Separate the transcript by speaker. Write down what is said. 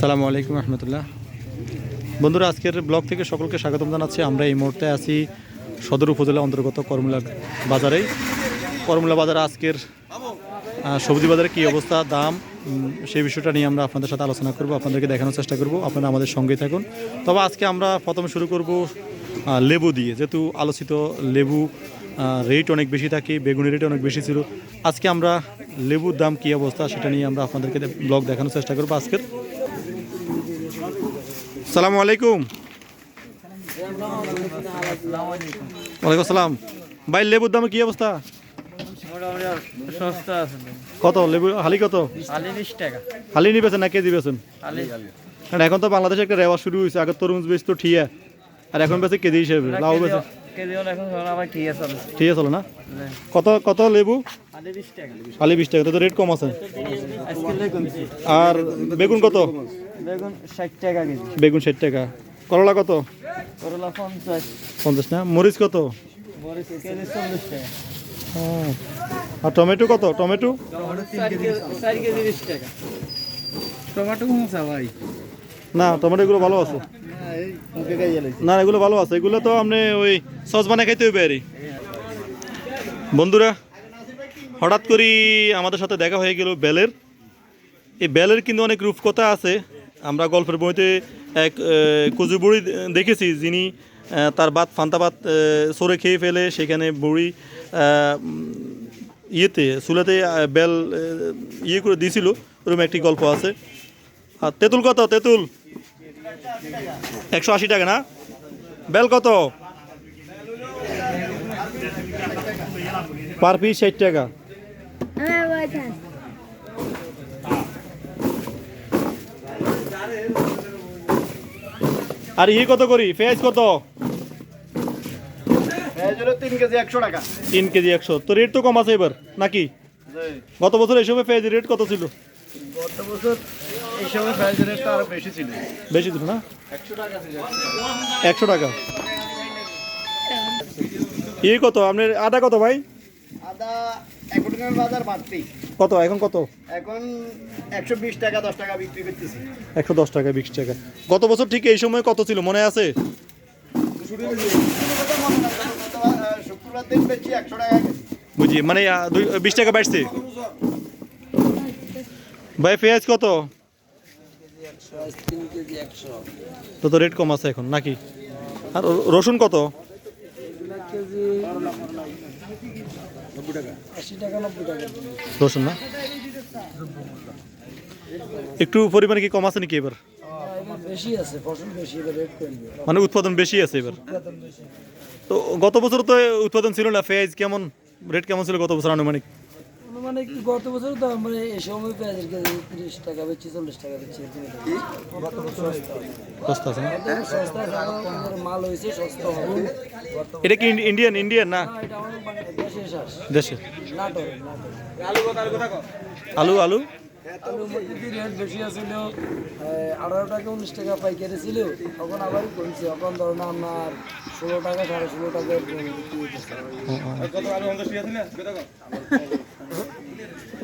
Speaker 1: সালামু আলাইকুম রহমতুল্লাহ। বন্ধুরা, আজকের ব্লগ থেকে সকলকে স্বাগতম জানাচ্ছি। আমরা এই মুহূর্তে আছি সদর উপজেলা অন্তর্গত করমুলা বাজারে করমুলা বাজারে আজকের সবজি বাজারে কী অবস্থা, দাম সেই বিষয়টা নিয়ে আমরা আপনাদের সাথে আলোচনা করব, আপনাদেরকে দেখানোর চেষ্টা করব। আপনারা আমাদের সঙ্গেই থাকুন। তবে আজকে আমরা প্রথমে শুরু করব লেবু দিয়ে। যেহেতু আলোচিত লেবু রেট অনেক বেশি থাকে বেগুনের রেট অনেক বেশি ছিল। আজকে আমরা লেবুর দাম কী অবস্থা, সেটা নিয়ে আমরা আপনাদেরকে ব্লগ দেখানোর চেষ্টা করব আজকের। সালামু আলাইকুম। ওয়ালাইকুম আসসালাম। ভাই লেবুর দামে কি অবস্থা? কত? লেবু হালি কত?
Speaker 2: বিশ
Speaker 1: হালি নিবেছেন না কেজি বেছেন? কারণ এখন তো বাংলাদেশে একটা রেওয়া শুরু হয়েছে আগে তরমুজ বেচ তো ঠিয়া আর এখন বেছে কেজি হিসেবে লাউ বেছে
Speaker 2: ঠিক আছে
Speaker 1: ঠিক আছে না? কত কত লেবু?
Speaker 2: আলি বিশ
Speaker 1: বিশ টাকা তো রেট কম আছে। আর বেগুন কত?
Speaker 2: বেগুন ষাট টাকা কেজি।
Speaker 1: বেগুন ষাট টাকা। করলা কত?
Speaker 2: করলা পঞ্চাশ।
Speaker 1: পঞ্চাশ না? মরিচ কত?
Speaker 2: মরিচ কেজি চল্লিশ টাকা।
Speaker 1: আর টমেটো কত? টমেটো?
Speaker 2: চার কেজি বিশ টাকা। টমেটো কমছে ভাই।
Speaker 1: না টমেটো এগুলো ভালো আছে। না এগুলো ভালো আছে। এগুলো তো আপনি ওই সস বানায় খাইতে হবে আরই বন্ধুরা হঠাৎ করেই আমাদের সাথে দেখা হয়ে গেল বেলের। এই বেলের কিন্তু অনেক রূপকথা আছে। আমরা গল্পের বইতে এক কুজু বুড়ি দেখেছি যিনি তার বাত ফান্তা বাত আহ, সরে খেয়ে ফেলে সেখানে বুড়ি ইয়েতে চুলাতে বেল ইয়ে করে দিয়েছিল ওরকম একটি গল্প আছে। আর তেঁতুল কত? তেঁতুল? একশো আশি টাকা না? বেল কত? পার পিস ষাট টাকা
Speaker 3: হ্যাঁ বাজান
Speaker 1: আর ই কত করি? পেঁয়াজ কত?
Speaker 4: তিন কেজি একশো
Speaker 1: তো রেট তো কম আছে এবার নাকি? গত বছর এই সময় পেঁয়াজের রেট কত ছিল?
Speaker 4: গত বছর এই সময় প্রাইস রেটটা আরও বেশি ছিল।
Speaker 1: বেশি ছিল না? একশো টাকা ইয়ে কত? আপনার আদা কত ভাই?
Speaker 4: আদা বাজার বাড়তি।
Speaker 1: কত? এখন কত?
Speaker 4: এখন একশো বিশ টাকা দশ টাকা বিক্রি করতেছি।
Speaker 1: একশো দশ টাকা বিশ টাকা। গত বছর ঠিক এই সময় কত ছিল? মনে আছে?
Speaker 4: শুক্রবার দিন বেশি একশো টাকা
Speaker 1: বুঝি মানে দুই বিশ টাকা বাড়ছে। ভাই পেঁয়াজ কত?
Speaker 2: একশো।
Speaker 1: তো তো রেট কম আছে এখন নাকি? আর রসুন কত?
Speaker 2: কেজি আশি টাকা নব্বই টাকা
Speaker 1: রসুন না? একটু পরিমাণে কি কম আছে নাকি এবার?
Speaker 2: বেশি আছে ফসল বেশি এবার। রেট
Speaker 1: মানে উৎপাদন বেশি। আছে এবার তো গত বছর তো উৎপাদন ছিল না পেঁয়াজ কেমন রেট কেমন ছিল গত বছর আনুমানিক?
Speaker 2: মানে কি গত বছর তো মানে এই সময় পেঁয়াজের কেজি তিরিশ টাকা বেচছি চল্লিশ টাকা বেচছি
Speaker 1: সস্তা আছে
Speaker 2: সস্তা মাল হয়েছে সস্তা হবে।
Speaker 1: এটা কি ইন্ডিয়ান ইন্ডিয়ান না? দেশে আলু আলু?
Speaker 2: রেট বেশি আছিল? আঠারো টাকা উনিশ টাকা পাইকারি ছিল। তখন আবার কমছে। এখন ধরুন আপনার ষোলো টাকা সাড়ে ষোলো টাকা।